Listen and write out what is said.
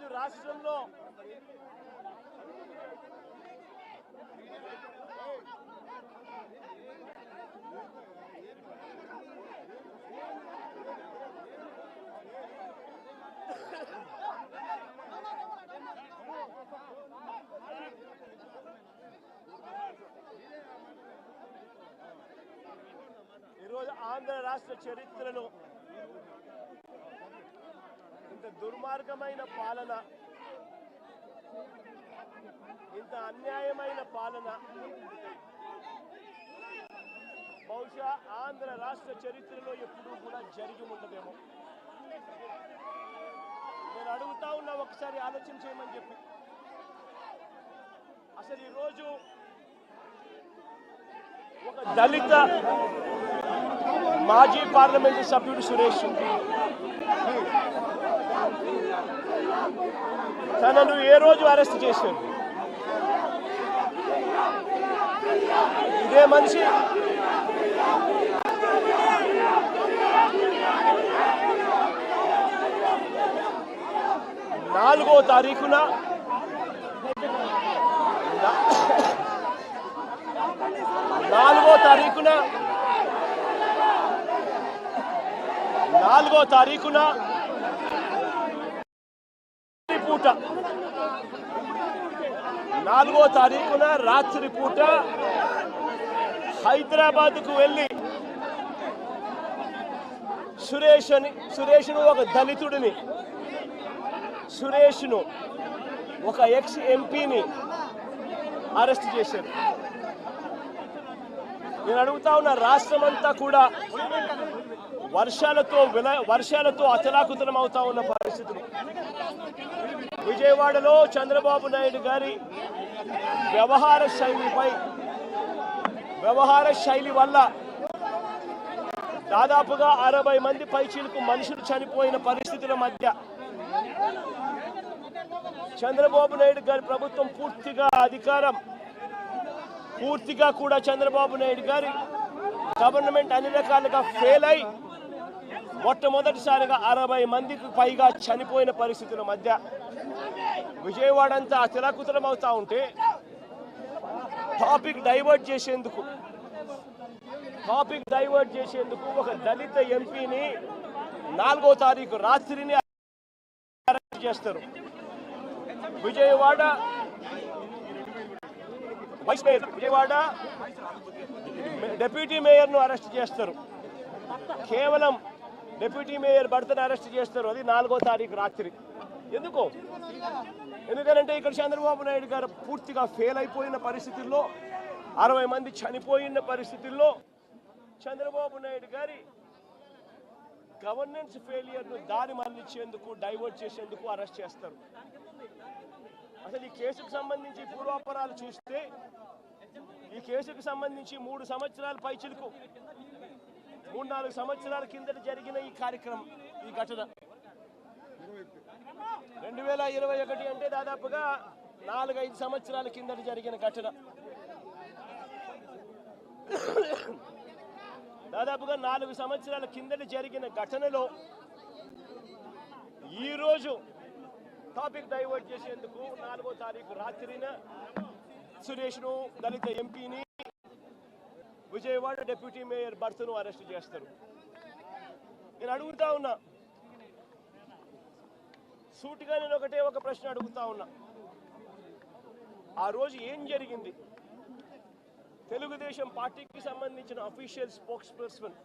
ఈరోజు రాష్ట్రంలో ఈరోజు ఆంధ్ర రాష్ట్ర చరిత్రలో దుర్మార్గమైన పాలన ఇంత అన్యాయమైన పాలన. బహుశా ఆంధ్ర రాష్ట్ర చరిత్రలో ఎప్పుడూ కూడా జరిగి ఉండదేమో. నేను అడుగుతా ఉన్నా ఒకసారి ఆలోచన చేయమని చెప్పి. అసలు ఈరోజు ఒక దళిత మాజీ పార్లమెంటు సభ్యుడు సురేష్ తనను ఏ రోజు అరెస్ట్ చేశారు? ఇదే మనిషి? నాలుగో తారీఖున నాలుగో తారీఖున నాలుగో తారీఖున పూట నాలుగో తారీఖున రాత్రి పూట హైదరాబాద్కు వెళ్ళి సురేష్ అని సురేష్ను ఒక దళితుడిని సురేష్ను ఒక ఎక్స్ ఎంపీని అరెస్ట్ చేశారు. నేను అడుగుతా ఉన్న రాష్ట్రం అంతా కూడా వర్షాలతో విల వర్షాలతో అతలాకుతలం అవుతా ఉన్న పరిస్థితులు. విజయవాడలో చంద్రబాబు నాయుడు గారి వ్యవహార శైలిపై వ్యవహార శైలి వల్ల దాదాపుగా అరవై మంది పైచీలకు మనుషులు చనిపోయిన పరిస్థితుల మధ్య చంద్రబాబు నాయుడు గారి ప్రభుత్వం పూర్తిగా అధికారం పూర్తిగా కూడా చంద్రబాబు నాయుడు గారి గవర్నమెంట్ అన్ని రకాలుగా ఫెయిల్ అయి మొట్టమొదటిసారిగా అరవై మందికి పైగా చనిపోయిన పరిస్థితుల మధ్య విజయవాడ అంతా అతలాకుతలం అవుతా ఉంటే టాపిక్ డైవర్ట్ చేసేందుకు టాపిక్ డైవర్ట్ చేసేందుకు ఒక దళిత ఎంపీని నాలుగో తారీఖు రాత్రిని చేస్తారు. Vijayawada vice mayor Vijayawada deputy మేయర్ను arrest చేస్తారు. కేవలం డెప్యూటీ మేయర్ భర్తను అరెస్ట్ చేస్తారు. అది నాలుగో తారీఖు రాత్రి. ఎందుకు? ఎందుకంటే ఇక్కడ చంద్రబాబు నాయుడు గారు పూర్తిగా ఫెయిల్ అయిపోయిన పరిస్థితుల్లో అరవై మంది చనిపోయిన పరిస్థితుల్లో చంద్రబాబు నాయుడు గారి గవర్నెన్స్ ఫెయిలియర్ను దారి మళ్ళించేందుకు డైవర్ట్ చేసేందుకు అరెస్ట్ చేస్తారు. అసలు ఈ కేసుకు సంబంధించి పూర్వాపరాలు చూస్తే ఈ కేసుకు సంబంధించి మూడు సంవత్సరాల పైచిలకు. మూడు నాలుగు సంవత్సరాల కిందట జరిగిన ఈ కార్యక్రమం ఈ ఘటన. రెండు వేల ఇరవై ఒకటి అంటే దాదాపుగా నాలుగైదు సంవత్సరాల కిందట జరిగిన ఘటన. దాదాపుగా నాలుగు సంవత్సరాల కిందట జరిగిన ఘటనలో ఈరోజు టాపిక్ డైవర్ట్ చేసేందుకు నాలుగో తారీఖు రాత్రిన సురేష్ను దళిత ఎంపీని విజయవాడ డిప్యూటీ మేయర్ భర్తను అరెస్ట్ చేస్తారు. నేను అడుగుతా ఉన్నా. సూటిగా నేను ఒకటే ఒక ప్రశ్న అడుగుతా ఉన్నా. ఆ రోజు ఏం జరిగింది? తెలుగుదేశం పార్టీకి సంబంధించిన అఫీషియల్ స్పోక్స్ పర్సన్